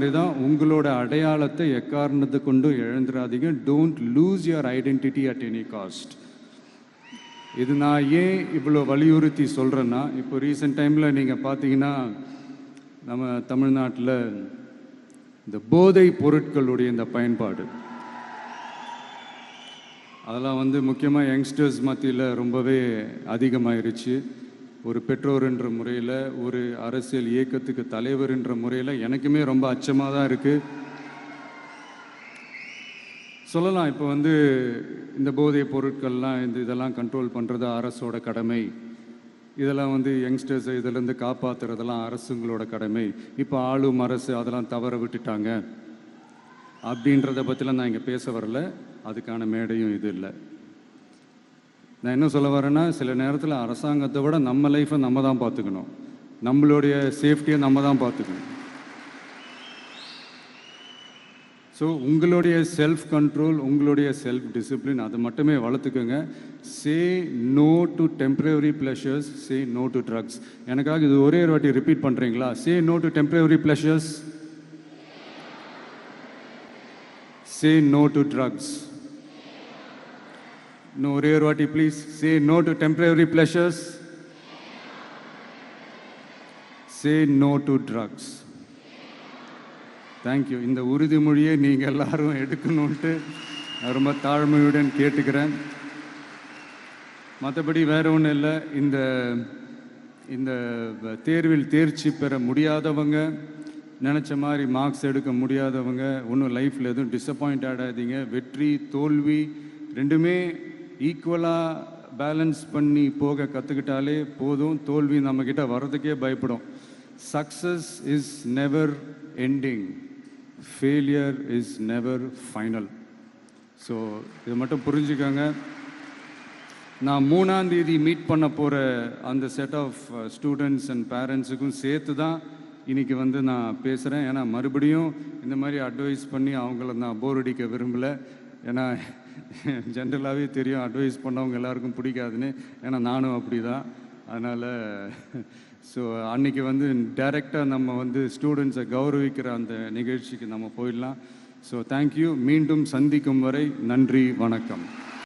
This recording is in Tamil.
மாதிரி தான் உங்களோட அடையாளத்தை எக்காரணத்து கொண்டும் இழந்துடாதீங்க don't lose your identity at any cost இது நான் ஏன் இவ்வளோ வலியுறுத்தி சொல்கிறேன்னா இப்போ ரீசெண்ட் டைமில் நீங்கள் பார்த்தீங்கன்னா நம்ம தமிழ்நாட்டில் இந்த போதை பொருட்களுடைய இந்த பயன்பாடு. அதெல்லாம் வந்து முக்கியமாக யங்ஸ்டர்ஸ் மத்தியில் ரொம்பவே அதிகமாயிருச்சு. ஒரு பெற்றோர்ன்ற முறையில் ஒரு அரசியல் இயக்கத்துக்கு தலைவர்ன்ற முறையில் எனக்குமே ரொம்ப அச்சமாக தான் இருக்குது சொல்லலாம் இப்போ வந்து இந்த போதைப் பொருட்கள்லாம் இந்த இதெல்லாம் கண்ட்ரோல் பண்ணுறது அரசோட கடமை. இதெல்லாம் வந்து யங்ஸ்டர்ஸை இதிலேருந்து காப்பாற்றுறதெல்லாம் அரசுங்களோட கடமை. இப்போ ஆளும் அரசு அதெல்லாம் தவற விட்டுட்டாங்க. அப்படின்றத பற்றிலாம் நான் இங்கே பேச வரல. அதுக்கான மேடையும் இது இல்லை. நான் என்ன சொல்ல வரேன்னா சில நேரத்தில் அரசாங்கத்தை விட நம்ம லைஃப்பை நம்ம தான் பார்த்துக்கணும். நம்மளுடைய சேஃப்டியை நம்ம தான் பார்த்துக்கணும். ஸோ உங்களுடைய செல்ஃப் கண்ட்ரோல் உங்களுடைய செல்ஃப் டிசிப்ளின் அதை மட்டுமே வளர்த்துக்கோங்க. Say no to temporary pleasures say no to drugs எனக்காக இது ஒரே ஒரு வாட்டி ரிப்பீட் பண்ணுறீங்களா say no to temporary pleasures say no to drugs இன்னும் ஒரே ஒரு வாட்டி please say no to temporary pleasures say no to drugs thank you இந்த உறுதிமொழியை நீங்கள் எல்லாரும் எடுக்கணுன்ட்டு நான் ரொம்ப தாழ்மையுடன் கேட்டுக்கிறேன். மற்றபடி வேற ஒன்றும் இல்லை. இந்த இந்த தேர்வில் தேர்ச்சி பெற முடியாதவங்க நினச்ச மாதிரி மார்க்ஸ் எடுக்க முடியாதவங்க ஒன்றும் லைஃப்பில் எதுவும் டிசப்பாயிண்ட் ஆடாதீங்க. வெற்றி தோல்வி ரெண்டுமே ஈக்குவலாக பேலன்ஸ் பண்ணி போக கற்றுக்கிட்டாலே போதும். தோல்வி நம்மக்கிட்ட வர்றதுக்கே பயப்படும். Success is never ending failure is never final so இது மட்டும் புரிஞ்சுக்கோங்க. நான் மூணாம் தேதி மீட் பண்ண போகிற அந்த செட் ஆஃப் ஸ்டூடெண்ட்ஸ் அண்ட் பேரண்ட்ஸுக்கும் சேர்த்து தான் இன்னைக்கு வந்து நான் பேசுகிறேன் ஏன்னா மறுபடியும் இந்த மாதிரி அட்வைஸ் பண்ணி அவங்கள நான் போர் அடிக்க விரும்பலை. ஏன்னா ஜென்ரலாகவே தெரியும் அட்வைஸ் பண்ணவங்க எல்லாருக்கும் பிடிக்காதுன்னு. ஏன்னா நானும் அப்படி தான் அதனால் ஸோ அன்றைக்கி வந்து டைரெக்டாக நம்ம வந்து ஸ்டூடெண்ட்ஸை கௌரவிக்கிற அந்த நிகழ்ச்சிக்கு நம்ம போயிடலாம். ஸோ தேங்க்யூ மீண்டும் சந்திக்கும் வரை நன்றி வணக்கம்.